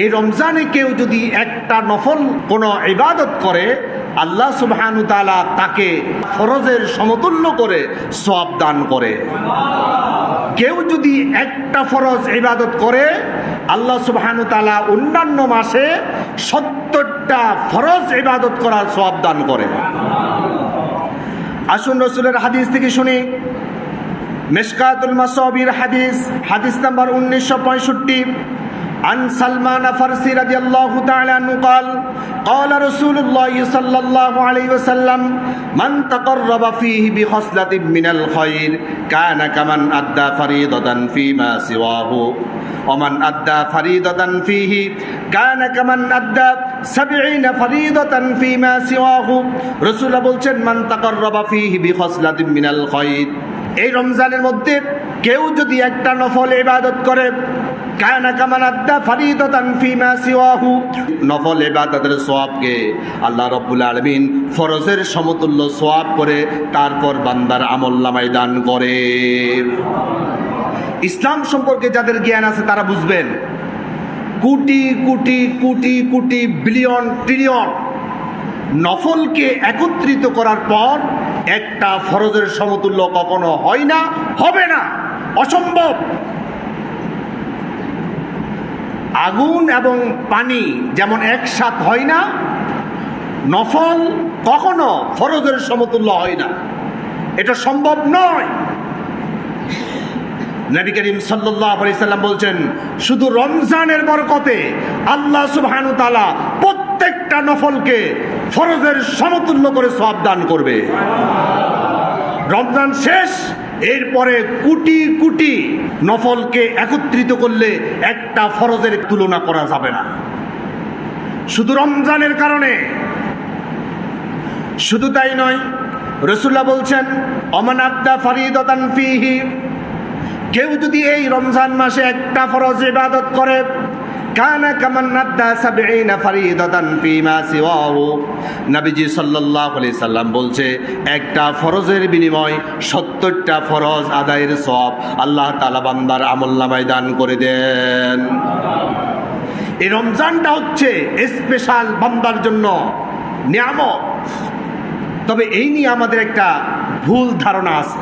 এই রমজানে কেউ যদি একটা নফল কোনো ইবাদত করে, আল্লাহ সুবহানু তালা তাকে ফরজের সমতুল্য করে সওয়াব দান করে। কেউ যদি একটা ফরজ ইবাদত করে, আল্লাহ সুবহানু তালা অন্যান্য মাসে সত্তরটা ফরজ ইবাদত করার সওয়াব দান করে। আসুন রসুলের হাদিস থেকে শুনি। মিশকাতুল মাসবির হাদিস হাদিস নাম্বার উনিশশো পঁয়ষট্টি। عن سلمان فرسي رضي الله تعالى عنه قال قال رسول الله صلى الله عليه وسلم من تقرب فيه بخصلة من الخير كان كمن أدى فريضة فيما سواه ومن أدى فريضة فيه كان كمن أدى سبعين فريضة فيما سواه رسول বলছেন মান তাকাররাবা ফিহি বিখসলাতিন মিনাল খায়র এই রমজানের মধ্যে কেউ যদি একটা নফল ইবাদত করে কামান ফিমা নফল আল্লাহ ফরজের সমতুল্য সওয়াব করে তারপর বান্দার আমলনামায় দান করে। ইসলাম সম্পর্কে যাদের জ্ঞান আছে তারা বুঝবেন। Crore crore crore crore, billion, trillion. নফলকে একত্রিত করার পর একটা ফরজের সমতুল্য কখনো হয় না, হবে না, অসম্ভব। আগুন এবং পানি যেমন একসাথ হয় না, নফল কখনো ফরজের সমতুল্য হয় না। এটা সম্ভব নয়। নবী করিম সাল্লাম বলছেন, শুধু রমজানের বরকতে আল্লাহ সুবহানু তালা প্রত্যেকটা নফলকে ফরজের সমতুল্য করে সব দান করবে। রমজান শেষ এরপরে কুটি কুটি নফলকে একত্রিত করলে একটা ফরজের তুলনা করা যাবে না। শুধু রমজানের কারণে। শুধু তাই নয় রসুল্লাহ বলছেন, অমান আব্দা ফরিদতান কেউ যদি এই রমজান মাসে একটা ফরজ ইবাদত করে কানা বলছে, একটা ফরজের বিনিময় 70টা ফরজ আদায়ের সওয়াব আল্লাহ বান্দার আমলনামায় দান করে দেন। এই রমজানটা হচ্ছে স্পেশাল বান্দার জন্য নিয়ামত। তবে এই নিয়ে আমাদের একটা ভুল ধারণা আছে।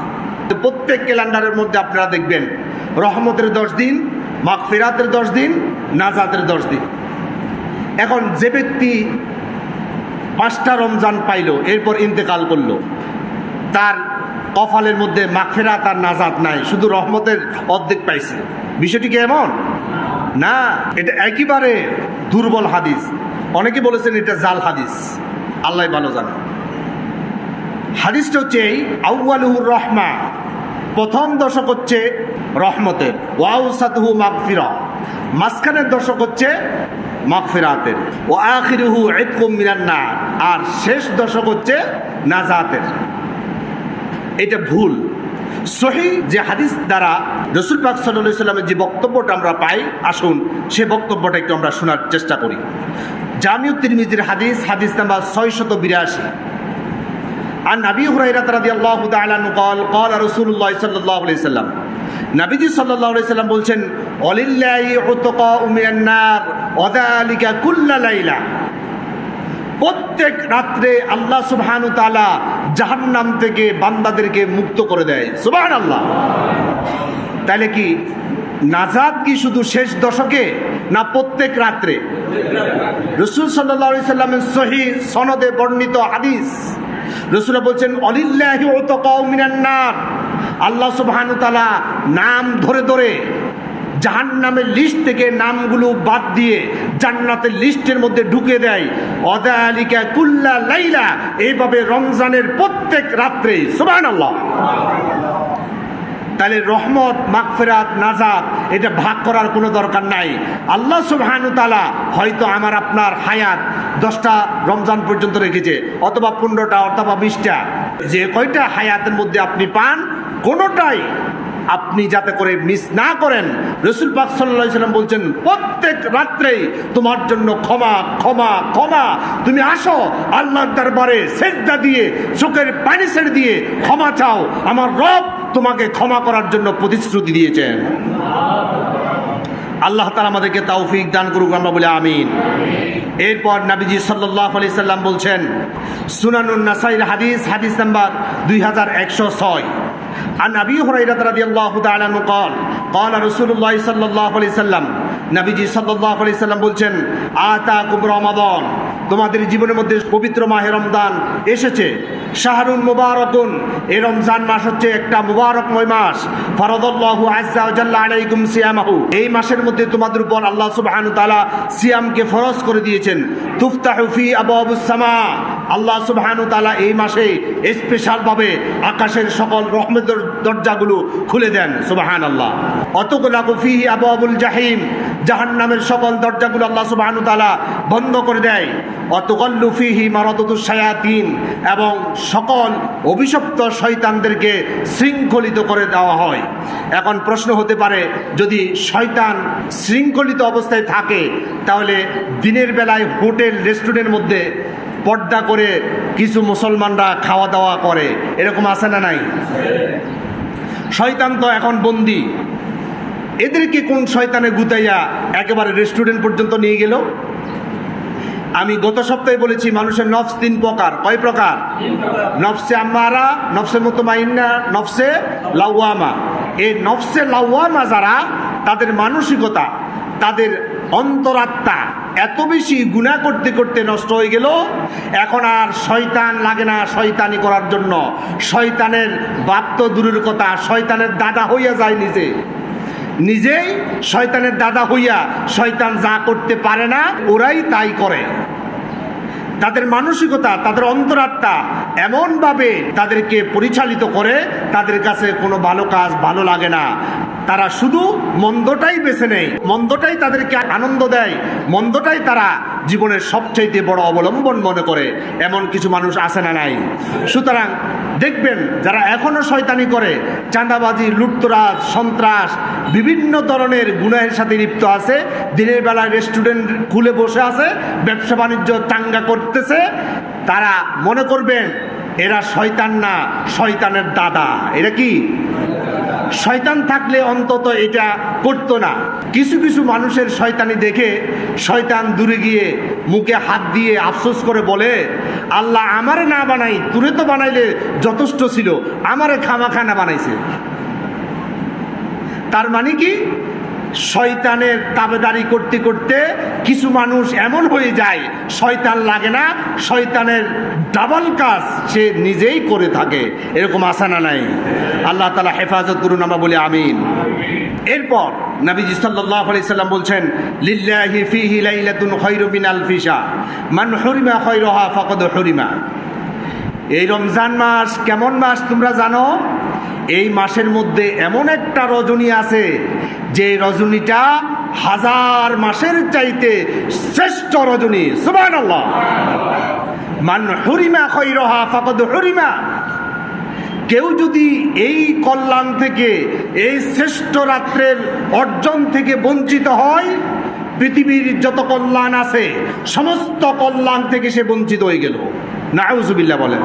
প্রত্যেক ক্যালেন্ডারের মধ্যে আপনারা দেখবেন রহমতের দশ দিন, মাগফিরাতের দশ দিন, নাজাতের দশ দিন। এখন যে ব্যক্তি পাঁচটা রমজান পাইল, এরপর ইন্তেকাল করল, তার কফালের মধ্যে মাগফিরাত আর নাজাত নাই, শুধু রহমতের অর্ধেক পাইছে। বিষয়টি কি এমন? না, এটা একেবারে দুর্বল হাদিস। অনেকে বলেছেন এটা জাল হাদিস। আল্লাহ ভালো জানে। হাদিসটা হচ্ছে এই, আউয়ালুহুর রহমা। প্রথম দশক হচ্ছে রহমতের। ওয়াউ সাতহু মাগফিরা। মাঝখানের দশক হচ্ছে মাগফিরাতের। ও আখিরুহু ইতকুম মিনান নার। আর শেষ দশক হচ্ছে নাজাতের। এটা ভুল। সহি যে হাদিস দ্বারা রসুল পাক সাল্লাহ সাল্লামের যে বক্তব্যটা আমরা পাই, আসুন সে বক্তব্যটা একটু আমরা শোনার চেষ্টা করি। জামিউত তিরমিজির হাদিস হাদিস নাম্বার ছয়শত বিরাশি। عن ابي هريره رضي الله تعالى عنه قال قال رسول الله صلى الله عليه وسلم নবীজি সাল্লাল্লাহু আলাইহি সাল্লাম বলছেন অলিল্লাহি উতকা মিনান নার ওয়াদালিকা কুল্লা লাইলা প্রত্যেক রাত্রে আল্লাহ সুবহানু তাআলা জাহান্নাম থেকে বান্দাদেরকে মুক্ত করে দেয় সুবহানাল্লাহ তাহলে কি নাজাদ কি শুধু শেষ দশকে না প্রত্যেক রাত্রে রসুল সাল্লাহ আলি সাল্লামের সহি সনদে বর্ণিত হাদিস রসুল বলছেন, অলিল্লাহি আল্লাহ সুবহানু তালা নাম ধরে ধরে জাহান নামের লিস্ট থেকে নামগুলো বাদ দিয়ে জান্নাতের লিস্টের মধ্যে ঢুকে দেয়। অদালিকা কুল্লা লাইলা, এইভাবে রমজানের প্রত্যেক রাত্রে সুবাহ আল্লাহ তাহলে রহমত, মাগফেরাত, নাজাত এটা ভাগ করার কোনো দরকার নাই। আল্লাহ সুবহানু তালা হয়তো আমার আপনার হায়াত দশটা রমজান পর্যন্ত রেখেছে, অথবা পনেরোটা, অথবা বিশটা। যে কয়টা হায়াতের মধ্যে আপনি পান, কোনোটাই আপনি যাতে করে মিস না করেন। রসুল পাক সাল্লাম বলছেন, প্রত্যেক রাত্রেই তোমার জন্য ক্ষমা ক্ষমা ক্ষমা। তুমি আসো, আল্লাহর দরবারে সেজদা দিয়ে, চোখের পানি ছেড়ে দিয়ে ক্ষমা চাও। আমার রব তোমাকে ক্ষমা করার জন্য প্রতিশ্রুতি দিয়েছেন আল্লাহ তালা আমাদেরকে তৌফিক দান করুক আমরা বলে আমিন এরপর নাবিজি সাল্লাহ আলি সাল্লাম বলছেন সুনানুন নাসাইর হাদিস হাদিস নাম্বার দুই হাজার একশো ছয় عن ابي هريره رضي الله تعالى عنه قال قال رسول الله صلى الله عليه وسلم নবীজি সাল্লাল্লাহু আলাইহি সাল্লাম বলছেন আতাকুম রমাদান তোমাদের জীবনের মধ্যে পবিত্র মাহে রমজান এসেছে শাহরুন মুবারকুন। এই রমজান মাস হচ্ছে একটা মুবারকময় মাস। ফরদাল্লাহু আজ্জা ওয়া জাল্লা আলাইকুম সিয়ামাহু। এই মাসের মধ্যে তোমাদের উপর আল্লাহ সুবহানাহু তাআলা সিয়ামকে ফরজ করে দিয়েছেন। তুফতাহু ফি আবওয়াবুস সামা। আল্লাহ সুবহানাহু তাআলা এই মাসে স্পেশাল ভাবে আকাশের সকল রহমতের দরজাগুলো খুলে দেন। সুবহানাল্লাহ। অতগুলাকু ফিহি আবওয়াবুল জাহিম। জাহান্নামের সকল দরজাগুলো আল্লাহ সুবহানাহু তাআলা বন্ধ করে দেয়। অতগল্লু ফিহি মারাদুস শায়াতিন। এবং সকল অভিশপ্ত শয়তানদেরকে শৃঙ্খলিত করে দেওয়া হয়। এখন প্রশ্ন হতে পারে, যদি শয়তান শৃঙ্খলিত অবস্থায় থাকে, তাহলে দিনের বেলায় হোটেল, রেস্টুরেন্টের মধ্যে পর্দা করে কিছু মুসলমানরা খাওয়া দাওয়া করে। এরকম আছে না নাই? শয়তান তো এখন বন্দি। এদেরকে কোন শয়তানে গুতাইয়া একেবারে রেস্টুরেন্ট পর্যন্ত নিয়ে গেল? আমি গত সপ্তাহে বলেছি, মানুষের নফস তিন প্রকার। কয় প্রকার? নফসে আম্মারা, নফসে মতমাইন্না, নফসে লাউয়ামা এই নফসে লাউয়ামা যারা, তাদের মানসিকতা, তাদের অন্তরাত্মা এত বেশি গুণা করতে করতে নষ্ট হয়ে গেল। এখন আর শয়তান লাগে না শয়তানি করার জন্য। শয়তানের বাপ তো দূরের কথা, শয়তানের দাদা হইয়া যায় নিজে। নিজেই শয়তানের দাদা হইয়া শয়তান যা করতে পারে না, ওরাই তাই করে। তাদের মানসিকতা, তাদের অন্তরাত্মা এমনভাবে তাদেরকে পরিচালিত করে, তাদের কাছে কোনো ভালো কাজ ভালো লাগে না। তারা শুধু মন্দটাই বেছে নেয়, মন্দটাই তাদেরকে আনন্দ দেয়, মন্দটাই তারা জীবনের সবচাইতে বড় অবলম্বন মনে করে, এমন কিছু মানুষ আছে না নাই। সুতরাং দেখবেন যারা এখনও শয়তানি করে, চাঁদাবাজি, লুটতরাজ, সন্ত্রাস, বিভিন্ন ধরনের গুণের সাথে লিপ্ত আছে, দিনের বেলায় রেস্টুরেন্ট খুলে বসে আছে, ব্যবসা বাণিজ্য চাঙ্গা করতেছে, তারা মনে করবেন, এরা শয়তান না, শয়তানের দাদা। এটা কি? শয়তান থাকলে অন্তত এটা করতো না। কিছু কিছু মানুষের শয়তানি দেখে শয়তান দূরে গিয়ে মুখে হাত দিয়ে আফসোস করে বলে, আল্লাহ আমারে না বানাই, তুরে তো বানাইলে যথেষ্ট ছিল, আমারে খামাখানা বানাইছে। তার মানে কি? শয়তানের তাবেদারি করতে করতে কিছু মানুষ এমন হয়ে যায়, শয়তান লাগে না, শয়তানের ডাবল কাজ সে নিজেই করে থাকে। এরকম আশা না নাই? আল্লাহ তালা হেফাজত করুন, আমরা বলি আমিন। এরপর নবীজি আলাইহি সাল্লাম বলছেন খায়রু মিন হুরিমা ফাকাদ হুরিমা। এই রমজান মাস কেমন মাস তোমরা জানো? এই মাসের মধ্যে এমন একটা রজনী আছে যে রজনীটা হাজার মাসের চাইতে শ্রেষ্ঠ রজনী, সুবহানাল্লাহ। মান হুরিমা খৈরহা ফাকদ হুরিমা। কেউ যদি এই কল্যাণ থেকে, এই শ্রেষ্ঠ রাত্রের অর্জন থেকে বঞ্চিত হয়, পৃথিবীর যত কল্যাণ আছে, সমস্ত কল্যাণ থেকে সে বঞ্চিত হয়ে গেল। নাউজুবিল্লাহ বলেন।